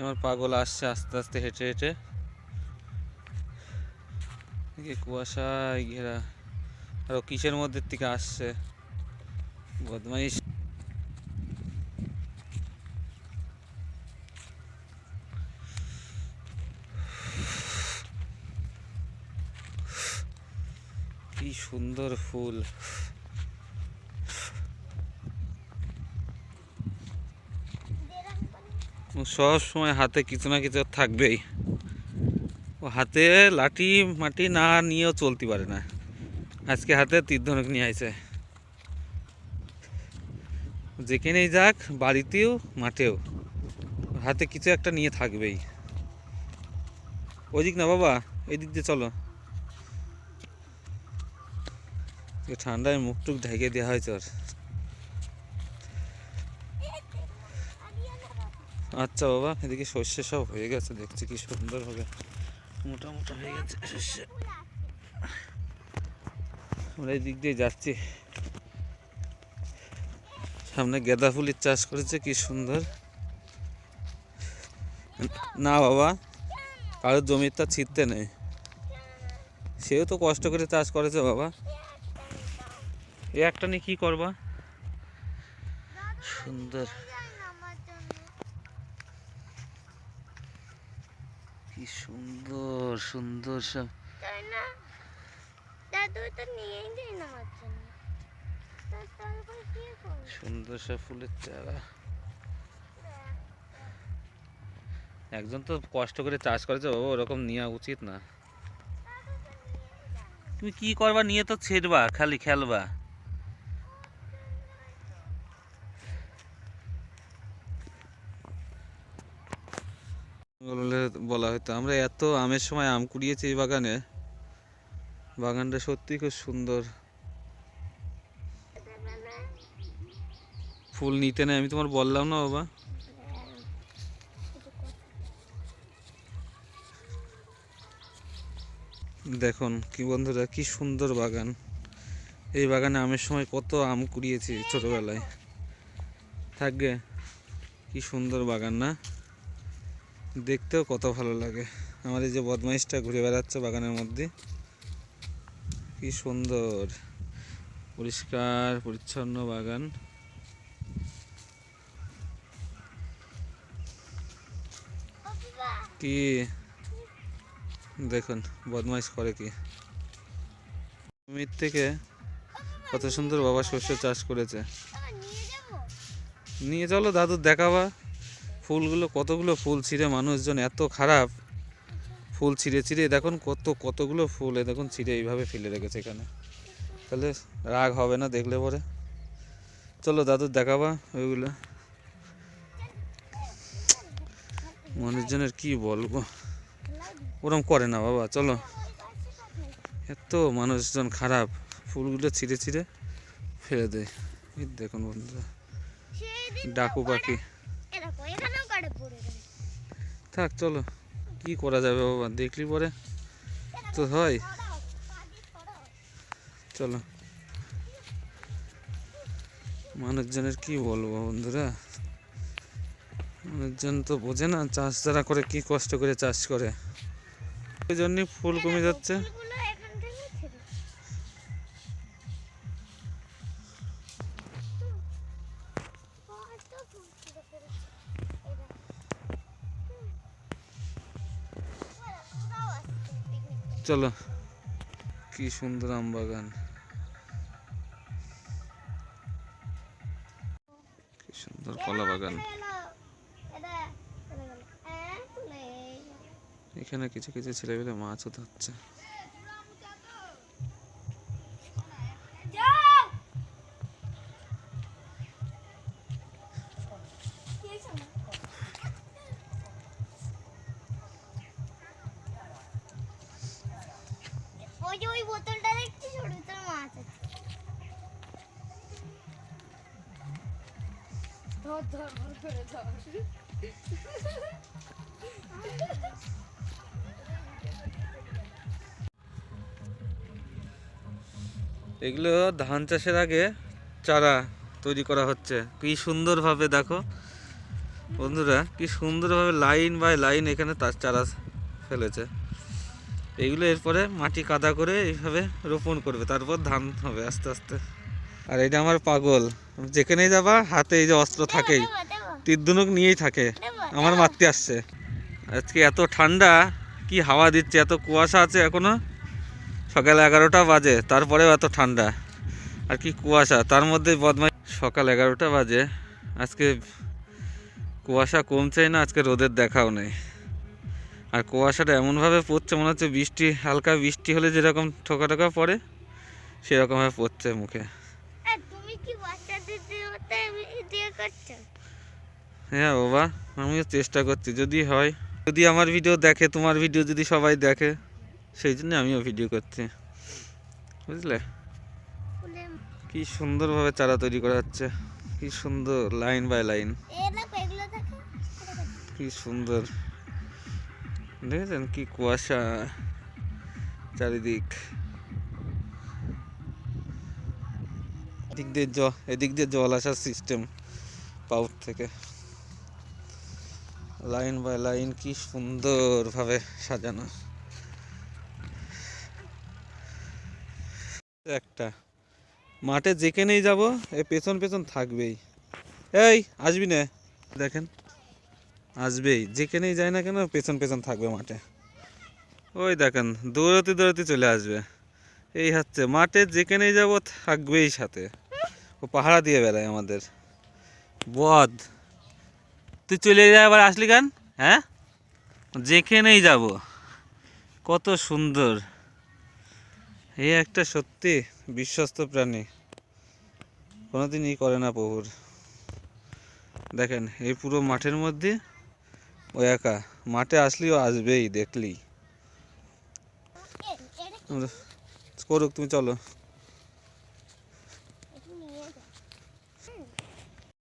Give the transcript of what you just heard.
আমার পাগল আসছে আস্তে আস্তে, হেঁটে হেঁটে। কুয়াশায় ঘেরা। আর ও কিসের মধ্যে থেকে আসছে? বদমাইশ। কি সুন্দর ফুল। সব সময় হাতে কিছু না কিছু থাকবেই। ও হাতে লাঠি, মাটি না নিয়েও চলতে পারে না। আজকে হাতে তীর ধনুক নিয়ে আইছে। যেখানেই যাক, বাড়িতেও, মাঠেও, হাতে কিছু একটা নিয়ে থাকবেই। ওই দিক না বাবা এই দিক দিয়ে চলো। ঠান্ডায় মুখ টুক ঢেকে দেওয়া হয়েছে ওর। আচ্ছা বাবা, এদিকে সর্ষে সব হয়ে গেছে, দেখছি কি সুন্দর হবে। মোটা মোটা হয়ে গেছে সর্ষে। আমরা এই দিক দিয়ে যাচ্ছি। সামনে গাঁদা ফুলের চাষ করেছে, কি সুন্দর। না বাবা, কারোর জমিটা ছিটতে নেই। সেও তো কষ্ট করে চাষ করেছে বাবা। এ একটা নিয়ে কি করবা? সুন্দর। কি সুন্দর সুন্দর সব। তাই না দাদু তো নিয়েই দেয় না আমার জন্য সুন্দর সব ফুলের চারা। একজন তো কষ্ট করে চাষ করেছে বাবা ওরকম নেওয়া উচিত না। তুমি কি করবা নিয়ে তো ছেড়বা খালি খেলবা। বলা হতো। আমরা এত আমের সময় আম কুড়িয়েছি এই বাগানে। বাগানটা সত্যি খুব সুন্দর। ফুল নিতে নেই, আমি তোমার বললাম না বাবা। দেখুন কি বন্ধুরা, কি সুন্দর বাগান। এই বাগানে আমের সময় কত আম কুড়িয়েছি ছোটবেলায়। থাকবে? কি সুন্দর বাগান না? দেখতেও কত ভালো লাগে। আমার এই যে বদমাইশটা ঘুরে বেড়াচ্ছে বাগানের মধ্যে। কি সুন্দর। পরিষ্কার, পরিচ্ছন্ন বাগান। কি? দেখুন, বদমাইশ করে কি। জমির থেকে কত সুন্দর বাবা শস্য চাষ করেছে। নিয়ে চলো দাদু, দেখাবা। ফুলগুলো কতগুলো ফুল ছিঁড়ে মানুষজন এত খারাপ? ফুল ছিঁড়ে ছিঁড়ে দেখুন কত কতগুলো ফুল এ দেখুন ছিঁড়ে এইভাবে ফেলে রেখেছে এখানে। তাহলে রাগ হবে না দেখলে পরে? চলো দাদু দেখাবা ওইগুলো। মানুষজনের কি বলব? ওরম করে না বাবা চলো। এত মানুষজন খারাপ ফুলগুলো ছিঁড়ে ছিঁড়ে ফেলে দেয়। দেখুন বন্ধুরা ডাকু পাখি। থাক, চলো। কি করা যাবে বাবা? দেখলি পরে? তো হয়। চলো। মানুষজনের কি বলব বন্ধুরা? মানুষজন তো বোঝে না চাষ যারা করে কি কষ্ট করে চাষ করে। ওই জন্যই ফুল কমে যাচ্ছে। চলো, কি সুন্দর আম বাগান কি সুন্দর কলা বাগান। এখানে কিছু কিছু ছেলেপেলে মাছও ধরছে যাও কি হয়েছে আমার? ওই যে ওই বোতলটা ভিতরে মাছ আছে। ধর ধর ধর ধর। এগুলো ধান চাষের আগে চারা তৈরি করা হচ্ছে। কি সুন্দরভাবে দেখো। বন্ধুরা কি সুন্দরভাবে লাইন বাই লাইন এখানে তার চারা ফেলেছে। এইগুলো এরপরে মাটি কাদা করে এইভাবে রোপণ করবে, তারপর ধান হবে আস্তে আস্তে। আর এটা আমার পাগল, যেখানেই যাবা, হাতে এই যে অস্ত্র থাকেই, তীর্ধনুক নিয়েই থাকে, আমার মারতে আসছে। আজকে এত ঠান্ডা, কি হাওয়া দিচ্ছে, এত কুয়াশা আছে এখনও। সকাল এগারোটা বাজে, তারপরেও এত ঠান্ডা, আর কি কুয়াশা, তার মধ্যে বদমাই সকাল এগারোটা বাজে, আজকে কুয়াশা কমছেই না, আজকে রোদের দেখাও নেই। আর কুয়াশাটা এমনভাবে পড়ছে মনে হচ্ছে বৃষ্টি হালকা বৃষ্টি হলে যেরকম ঠোকা ঠোকা পড়ে সেরকমভাবে পড়ছে মুখে। হ্যাঁ বাবা আমিও চেষ্টা করছি যদি হয়। যদি আমার ভিডিও দেখে তোমার ভিডিও যদি সবাই দেখে সেই জন্য আমিও ভিডিও করছি। বুঝলে? কি সুন্দরভাবে চারা তৈরি করা হচ্ছে কি সুন্দর লাইন বাই লাইন। কি সুন্দর। দেখেছেন কি কুয়াশা চারিদিক? এদিক দিয়ে জ, এদিক দিয়ে জল আসার সিস্টেম পাউট থেকে। লাইন বাই লাইন কি সুন্দরভাবে সাজানো। একটা। মাঠে যেখানেই যাব, এ পেছন পেছন থাকবেই। এই, আসবি না? দেখেন। আসবেই, যেখানেই যায় না কেন পেছন পেছন থাকবে মাঠে। ওই দেখেন, দৌড়াতে দৌড়াতে চলে আসবে। এই হচ্ছে, মাঠে যেখানেই যাব থাকবেই সাথে। ও পাহারা দিয়ে বেড়ায় আমাদের। বদ। তুই চলে যা আবার আসলি কেন? হ্যাঁ? যেখানেই যাব। কত সুন্দর। এই একটা সত্যি বিশ্বস্ত প্রাণী। কোনোদিন ই করে না প্রভুর। দেখেন, এই পুরো মাঠের মধ্যে ও একা। মাঠে আসলেও আসবেই দেখলি করুক তুমি চলো।